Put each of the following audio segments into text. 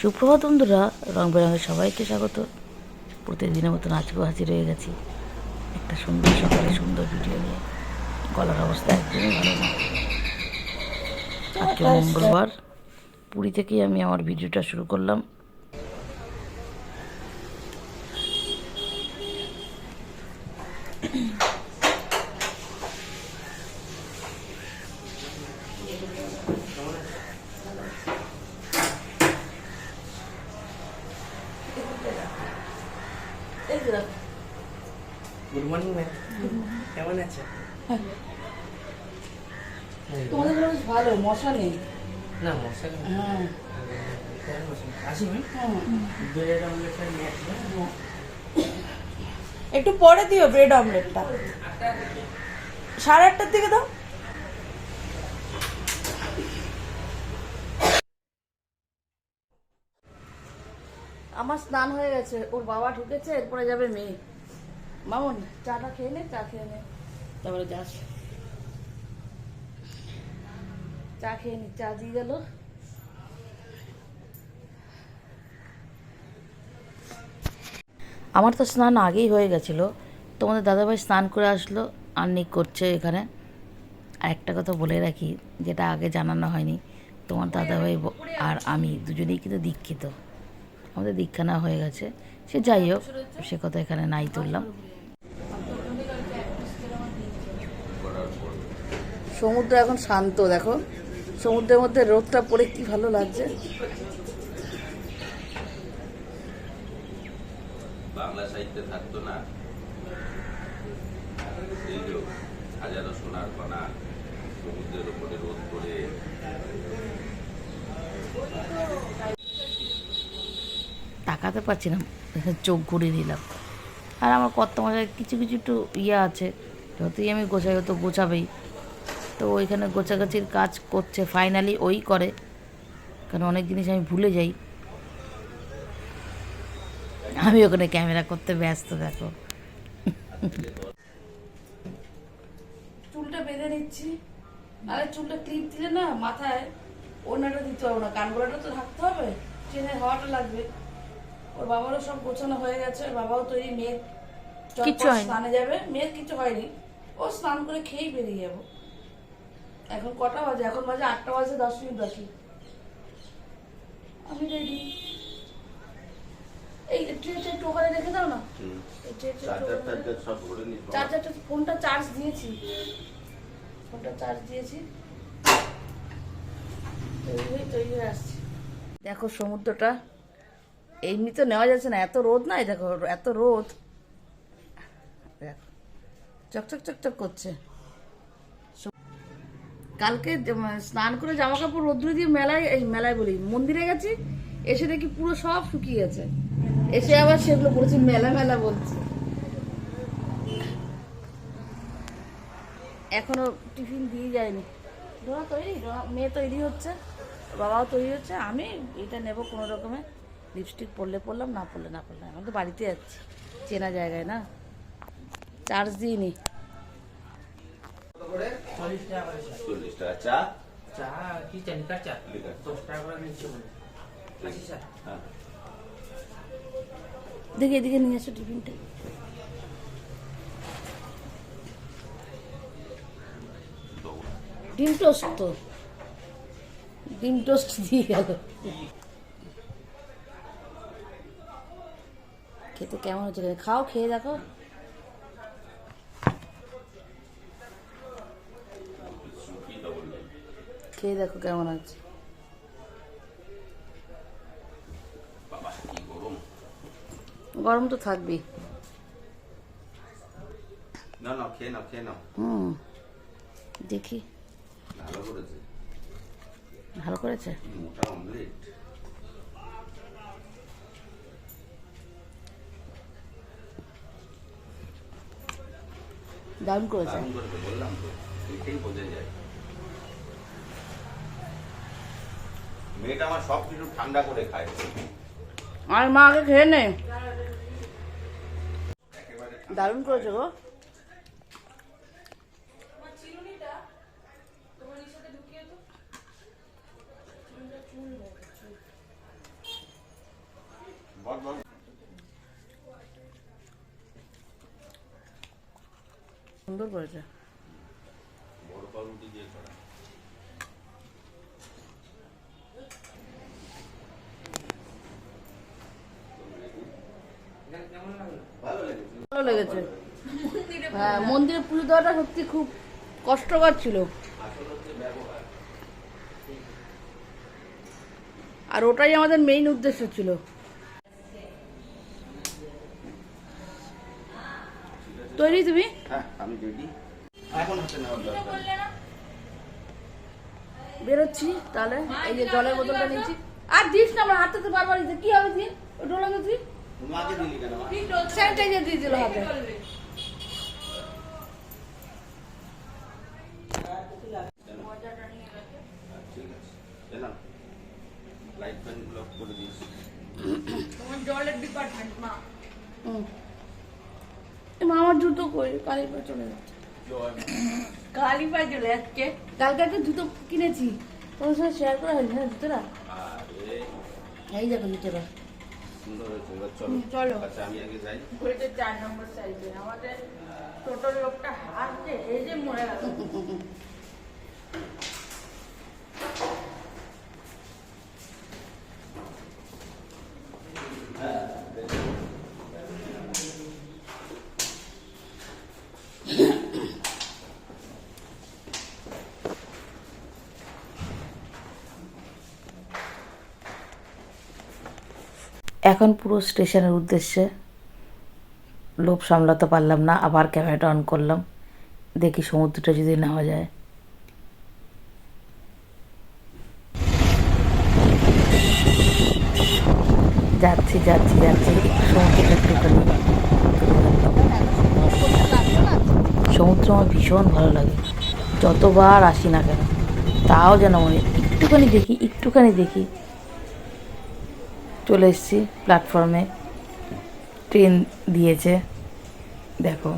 সুপ্রভাত বন্ধুরা রং বেরঙের সবাইকে স্বাগত। প্রতিদিনের মতো আজকেও হাজির হয়ে গেছি একটা সুন্দর সকালে সুন্দর ভিডিও নিয়ে। গলার অবস্থা একদমই ভালো না। আজকে মঙ্গলবার। পুরী থেকেই আমি আমার ভিডিওটা শুরু করলাম। গুড মর্নিং ম্যাম কেমন আছে? তোমাদের ভালো মশা নেই? না মশা কেন? হ্যাঁ। হ্যাঁ? একটু পরে দিও ব্রেড অমলেটটা সাড়ে আটটার দিকে দাও। আমার স্নান হয়ে গেছে ওর বাবা ঢুকেছে এরপরে যাবে মেয়ে। মামুন চাটা খেয়ে নে চা খেয়ে নে। তারপরে যাস চা খেয়ে নি চা দিয়ে গেল। আমার তো স্নান আগেই হয়ে গেছিল। তোমাদের দাদাভাই স্নান করে আসলো আর্নিক করছে এখানে। আর একটা কথা বলে রাখি যেটা আগে জানানো হয়নি তোমার দাদাভাই আর আমি দুজনেই কিন্তু দীক্ষিত। আমাদের দীক্ষা না হয়ে গেছে। সে যাই হোক সে কথা এখানে নাই তুললাম। সমুদ্র এখন শান্ত দেখো। সমুদ্রের মধ্যে রোদটা পড়ে কি ভালো লাগছে। বাংলা সাহিত্যে থাকতো না। হাজারো সোনার কণা সমুদ্রের উপরে রোদ করে তাকাতে পারছি না। চোখ ঘুরিয়ে দিলাম আর আমার কর্তা মশাই কিছু কিছু একটু ইয়ে আছে। যতই আমি গোছাই হতো গোছাবেই। তো ওইখানে গোছাগাছির কাজ করছে। ফাইনালি ওই করে। কারণ অনেক জিনিস আমি ভুলে যাই। আমি ওখানে ক্যামেরা করতে ব্যস্ত, দেখো। চুলটা বেঁধে নিচ্ছি। আরে চুলটা ক্লিপ দিলে না মাথায় ওনাটা দিতে হবে না। কানগোলাটা তো থাকতে হবে। ট্রেনের হাওয়াটা লাগবে। ওর বাবারও সব গোছানো হয়ে গেছে বাবাও তৈরি মেয়ের হয়নি। স্নানে যাবে মেয়ের কিছু হয়নি। ও স্নান করে খেয়েই বেরিয়ে যাব। এখন কটা বাজে? এখন বাজে আটটা বাজে দশ মিনিট বাকি। আমি রেডি এই ট্রেটা একটু ওখানে রেখে দাও না। চার্জারটা ফোনটা চার্জ দিয়েছি। ফোনটা চার্জ দিয়েছি। তৈরি হয়ে তৈরি হয়ে আসছি। দেখো সমুদ্রটা। এমনি তো নেওয়া যাচ্ছে না, এত রোদ নাই, দেখো, এত রোদ। চকচক চকচক করছে। কালকে স্নান করে জামা কাপড় রোদ্রে দিয়ে মেলায়, এই মেলায় বলি, মন্দিরে গেছি, এসে দেখি পুরো সব শুকিয়ে গেছে। এসে আবার সেগুলো পড়েছি, মেলা মেলা বলছি। এখনও টিফিন দিয়ে যায়নি। ডোনা তৈরি মেয়ে তৈরি হচ্ছে, বাবাও তৈরি হচ্ছে, আমি এটা নেব কোনো রকমে। লিপস্টিক পরলে পরলাম না পরলে না পরলাম। এখন তো বাড়িতে যাচ্ছি চেনা জায়গায় না। চার্জ দিইনি আসি হ্যাঁ। দেখি এদিকে নিয়ে এসো টিফিনটা। ডিম টোস্ট তো। ডিম টোস্ট দিয়ে গেল। খেতে কেমন হচ্ছে? খাও খেয়ে দেখো। খেয়ে দেখো কেমন আছে গরম তো থাকবেই। না না খেয়ে নাও খেয়ে নাও। হুম দেখি। ভালো করেছে। ভালো করেছে? মোটা অমলেট দারুণ করেছে। বললাম তো দেখেই বোঝা যায়। মেয়েটা আমার সব কিছু ঠান্ডা করে খায়। আর মা আগে খেয়ে নে। দারুণ করেছে গো। সুন্দর করেছে। ভালো লেগেছে। হ্যাঁ মন্দিরে পুজো দেওয়াটা সত্যি খুব কষ্টকর ছিল। আর ওটাই আমাদের মেইন উদ্দেশ্য ছিল। তৈরি তুমি? হ্যাঁ আমি রেডি এখন হাতে নেওয়ার বেরোচ্ছি তাহলে এই যে জলের বোতলটা নিয়েছি। আর দিস না আমার হাতে তো বারবার দিতে। কি হবে ওটা লাগে তুই? স্যানিটাইজার দিয়ে দিল হাতে। ঠিক আছে। এলাম লাইট ফ্যান ব্লক করে দিয়েছি। হুম। এ মা, আমার জুতো কই? চলে যাচ্ছে। কালীপায় চলে যাচ্ছে। কালকে একটা জুতো কিনেছি। তোমার সাথে শেয়ার করা হয়েছে না জুতোটা? আরে। এই দেখো জুতোটা। চলো। চলো। আচ্ছা আমি আগে যাই। চার নম্বর সাইজে আমাদের টোটোর লোকটা হারছে এই যে মরে গেল এখন পুরো স্টেশনের উদ্দেশ্যে লোভ সামলাতে পারলাম না, আবার ক্যামেরাটা অন করলাম। দেখি সমুদ্রটা যদি নেওয়া যায়। যাচ্ছি যাচ্ছি যাচ্ছি। সমুদ্রটা একটুখানি সমুদ্র আমার ভীষণ ভালো লাগে। যতবার আসি না কেন, তাও যেন মনে একটুখানি দেখি একটুখানি দেখি। চলে এসেছি প্ল্যাটফর্মে ট্রেন দিয়েছে। দেখো।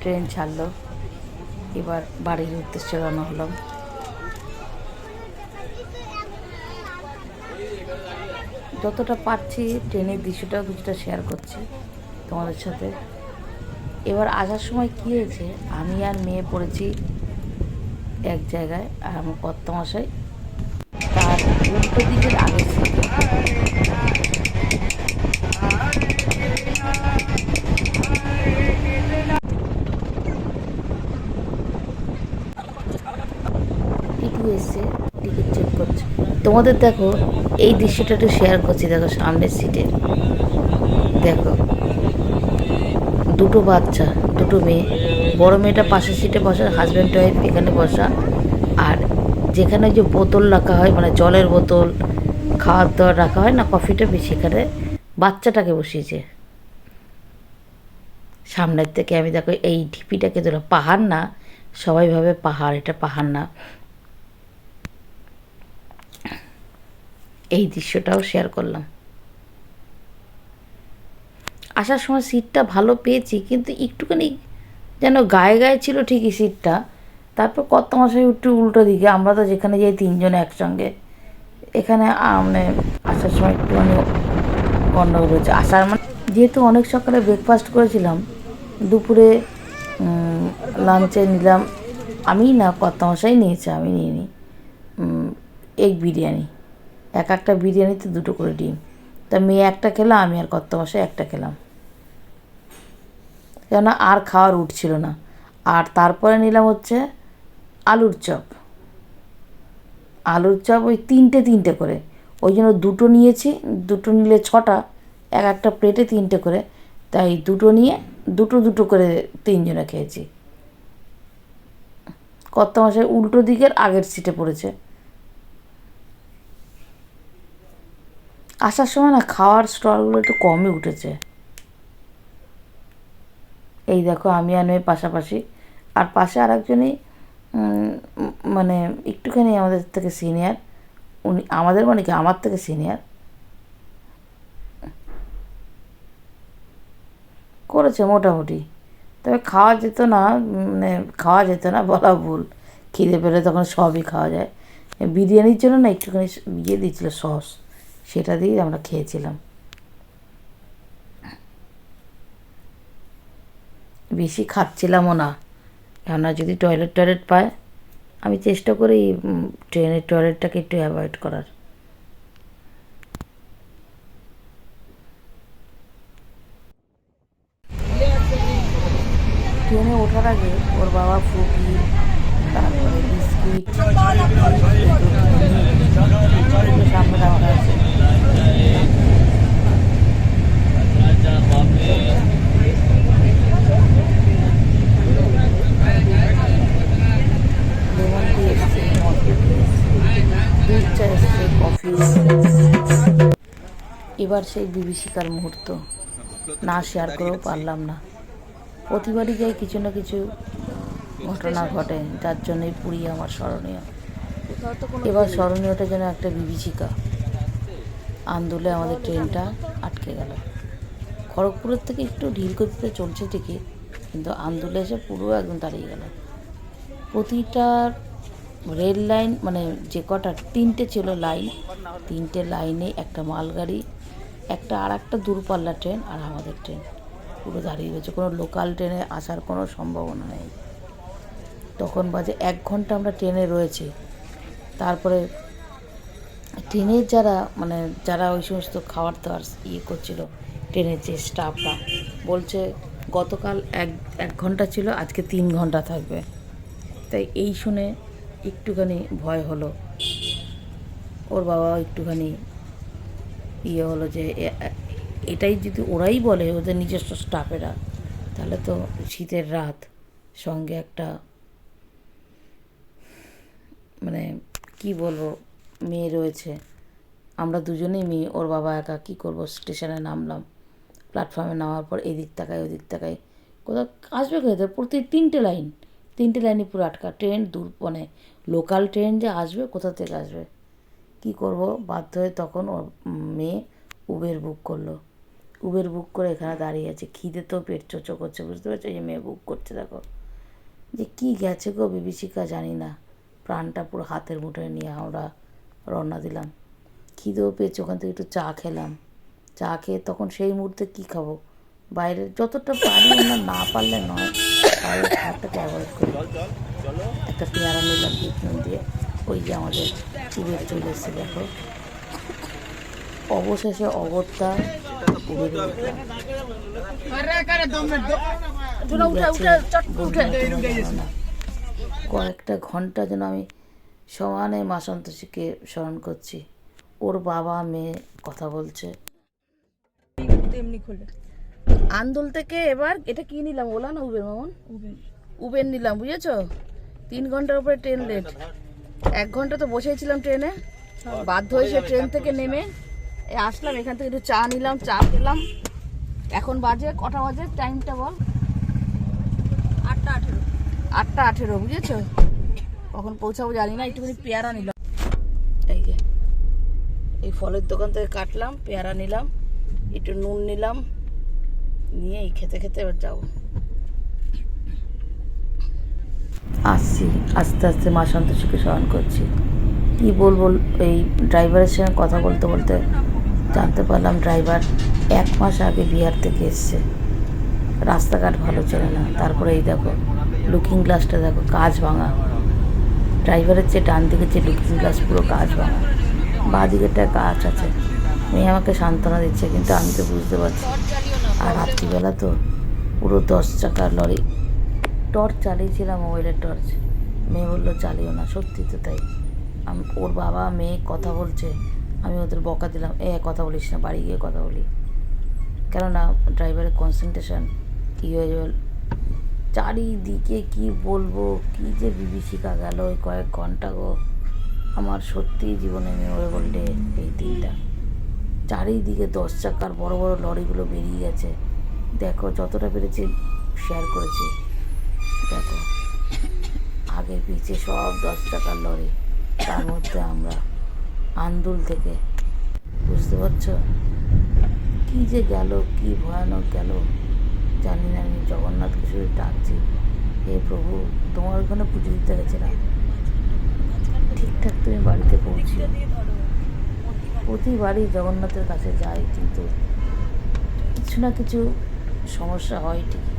ট্রেন ছাড়লো। এবার বাড়ির উদ্দেশ্যে রওনা হলাম। যতটা পারছি ট্রেনের দৃশ্যটাও কিছুটা শেয়ার করছি তোমাদের সাথে। এবার আসার সময় কী হয়েছে? আমি আর মেয়ে পড়েছি এক জায়গায়, আর আমার কর্তমশাই তার উল্টো দিকের চেক করছে তোমাদের দেখো, এই দৃশ্যটা একটু শেয়ার করছি, দেখো সামনের সিটে দেখো, দুটো বাচ্চা, দুটো মেয়ে। বড় মেয়েটা পাশের সিটে বসা হাজব্যান্ড ওয়াইফ এখানে বসা। আর যেখানে যে বোতল রাখা হয় মানে জলের বোতল, খাওয়ার দাওয়ার রাখা হয় না কফিটা বেশি সেখানে বাচ্চাটাকে বসিয়েছে। সামনের থেকে আমি দেখো, এই ঢিপিটাকে তোলা পাহাড় না, সবাই ভাবে পাহাড়, এটা পাহাড় না। এই দৃশ্যটাও শেয়ার করলাম। আসার সময় সিটটা ভালো পেয়েছি, কিন্তু একটুখানি যেন গায়ে গায়ে ছিল ঠিকই সিটটা তারপর কত মাসে একটু উল্টো দিকে, আমরা তো যেখানে যাই তিনজন একসঙ্গে। এখানে মানে আসার সময় একটুখানি গন্ডগোল হয়েছে। আসার মানে যেহেতু অনেক সকালে ব্রেকফাস্ট করেছিলাম, দুপুরে লাঞ্চে নিলাম। আমি না কত মশাই নিয়েছে, আমি নিইনি। এগ বিরিয়ানি। এক একটা বিরিয়ানিতে দুটো করে ডিম। তা মেয়ে একটা খেলো, আমি আর কত মশাই একটা খেলাম। কেননা আর খাওয়ার উঠছিল না। আর তারপরে নিলাম হচ্ছে আলুর চপ। আলুর চপ ওই তিনটে তিনটে করে। ওই জন্য দুটো নিয়েছি, দুটো নিলে ছটা, এক একটা প্লেটে তিনটে করে। তাই দুটো নিয়ে দুটো দুটো করে তিনজনে খেয়েছি। কত মাসে উল্টো দিকের আগের সিটে পড়েছে। আসার সময় না খাওয়ার স্টলগুলো একটু কমই উঠেছে। এই দেখো আমি আর মেয়ে পাশাপাশি। আর পাশে আর একজনই মানে একটুখানি আমাদের থেকে সিনিয়র উনি, আমাদের মানে কি, আমার থেকে সিনিয়র করেছে মোটামুটি। তবে খাওয়া যেত না মানে খাওয়া যেত না, বলা ভুল। খিদে পেলে তখন সবই খাওয়া যায়। বিরিয়ানির জন্য না একটুখানি ইয়ে দিয়েছিল সস সেটা দিয়েই আমরা খেয়েছিলাম। বেশি খাচ্ছিলামও না। কেননা যদি টয়লেট টয়লেট পায়, আমি চেষ্টা করি ট্রেনের টয়লেটটাকে একটু অ্যাভয়েড করার। ট্রেনে ওঠার আগে ওর বাবা ফ্রুটি এবার সেই বিভীষিকার মুহূর্ত। না শেয়ার করেও পারলাম না। প্রতিবারই যাই কিছু না কিছু ঘটনা ঘটে, যার জন্যই পুরী আমার স্মরণীয়। এবার স্মরণীয়টা যেন একটা বিভীষিকা। আন্দোলে আমাদের ট্রেনটা আটকে গেল। খড়গপুরের থেকে একটু ঢিল গতিতে চলছে ঠিকই, কিন্তু আন্দোলে এসে পুরো একদম দাঁড়িয়ে গেল। প্রতিটা রেল লাইন মানে যে কটা, তিনটে ছিল লাইন, তিনটে লাইনে একটা মালগাড়ি একটা, আর একটা দূরপাল্লা ট্রেন আর আমাদের ট্রেন। পুরো দাঁড়িয়ে রয়েছে। কোনো লোকাল ট্রেনে আসার কোনো সম্ভাবনা নেই। তখন বাজে এক ঘণ্টা আমরা ট্রেনে রয়েছি। তারপরে ট্রেনের যারা মানে যারা ওই সমস্ত খাবার দাবার ইয়ে করছিল, ট্রেনের যে স্টাফরা, বলছে গতকাল এক এক ঘণ্টা ছিল, আজকে তিন ঘণ্টা থাকবে। তাই এই শুনে একটুখানি ভয় হলো। ওর বাবা একটুখানি ইয়ে হলো যে এটাই যদি ওরাই বলে, ওদের নিজস্ব স্টাফেরা, তাহলে তো শীতের রাত সঙ্গে একটা মানে কি বলব, মেয়ে রয়েছে। আমরা দুজনেই মেয়ে, ওর বাবা একা, কী করব? স্টেশনে নামলাম। প্ল্যাটফর্মে নামার পর এদিক তাকায়, ওদিক তাকায়। কোথাও আসবে কোথায়? প্রতি তিনটে লাইন, তিনটে লাইনই পুরো আটকা। ট্রেন দূর মানে লোকাল ট্রেন যে আসবে, কোথা থেকে আসবে? কি করব? বাধ্য হয়ে তখন ওর মেয়ে উবের বুক করল। উবের বুক করে এখানে দাঁড়িয়ে আছে। খিদে তো পেট চোচো করছে বুঝতে পারছ? এই যে মেয়ে বুক করছে দেখো। যে কি গেছে গো বিভীষিকা জানি না। প্রাণটা পুরো হাতের মুঠোয় নিয়ে আমরা রওনা দিলাম। খিদেও পেয়েছে ওখান থেকে একটু চা খেলাম। চা খেয়ে তখন সেই মুহূর্তে কি খাব? বাইরে যতটা পারি আমরা না পারলে নয়। বাইরের খাবারটাকে অ্যাভয়েড করি। একটা পেয়ারা নিলাম দিয়ে। ওই যে আমাদের উবের চলে এসেছে দেখো। অবশেষে অগত্যা কয়েকটা ঘণ্টা যেন আমি সমানে মা সন্তোষীকে স্মরণ করছি। ওর বাবা মেয়ে কথা বলছে। তেমনি আন্দোল থেকে এবার এটা কি নিলাম? ওলা না উবের মামন? উবের নিলাম বুঝেছ? তিন ঘণ্টার উপরে ট্রেন লেট এক ঘণ্টা তো বসেছিলাম ট্রেনে। বাধ্য হয়ে সে ট্রেন থেকে নেমে আসলাম, এখান থেকে একটু চা নিলাম, চা খেলাম। এখন বাজে কটা বাজে? টাইমটা বল। আটটা আঠেরো আটটা আঠেরো বুঝেছ? কখন পৌঁছাবো জানি না, একটুখানি পেয়ারা নিলাম। এই যে, এই ফলের দোকান থেকে কাটলাম, পেয়ারা নিলাম, একটু নুন নিলাম, নিয়ে খেতে খেতে এবার যাব। আসছি। আস্তে আস্তে মা সন্তোষীকে স্মরণ করছি। কি বলব, এই ড্রাইভারের সঙ্গে কথা বলতে বলতে জানতে পারলাম ড্রাইভার এক মাস আগে বিহার থেকে এসছে। রাস্তাঘাট ভালো চলে না। তারপরে এই দেখো লুকিং গ্লাসটা দেখো কাজ ভাঙা। ড্রাইভারের যে ডান দিকের যে লুকিং গ্লাস পুরো কাজ ভাঙা। বাঁ দিকেরটা কাজ আছে। মেয়ে আমাকে সান্ত্বনা দিচ্ছে, কিন্তু আমি তো বুঝতে পারছি আর রাত্রিবেলা তো পুরো দশ চাকার লরি টর্চ চালিয়েছিলাম মোবাইলের টর্চ মেয়ে বলল, চালিও না, সত্যি তো তাই। ওর বাবা, মেয়ে কথা বলছে, আমি ওদের বকা দিলাম, এ, কথা বলিস না, বাড়ি গিয়ে কথা বলি। কেননা ড্রাইভারের কনসেন্ট্রেশন কী হয়ে যাবে? চারিদিকে কি বলব, কি যে বিভীষিকা গেল ওই কয়েক ঘণ্টা গো। আমার সত্যি জীবনে মেমোরেবল ডে এই দিনটা। চারিদিকে দশ চাকার বড় বড় লরিগুলো বেরিয়ে গেছে। দেখো, যতটা পেরেছি শেয়ার করেছি। দেখো আগে পিছে সব দশ টাকার লরি, তার মধ্যে আমরা আন্দুল থেকে, বুঝতে পারছ? কি যে গেল, কি ভয়ানক গেল, জানি না, আমি জগন্নাথকে শুধু ডাকছি। হে প্রভু, তোমার ওখানে পুজো দিতে গেছিলাম ঠিকঠাক তুমি বাড়িতে পৌঁছি প্রতিবারই জগন্নাথের কাছে যাই, কিন্তু কিছু না কিছু সমস্যা হয় ঠিকই।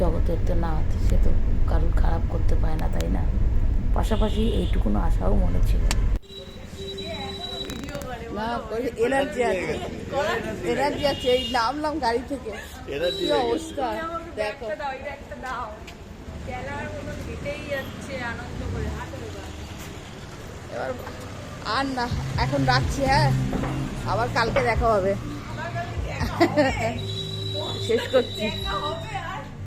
জগতের তো না সে তো কারোর খারাপ করতে পারে না তাই না? পাশাপাশি এইটুকুনো আশাও মনে ছিল। এনার্জি আছে। এনার্জি আছে এই নামলাম গাড়ি থেকে। কি অবস্থা? দেখো। এবার। আর না এখন রাখছি হ্যাঁ? আবার কালকে দেখা হবে। শেষ করছি।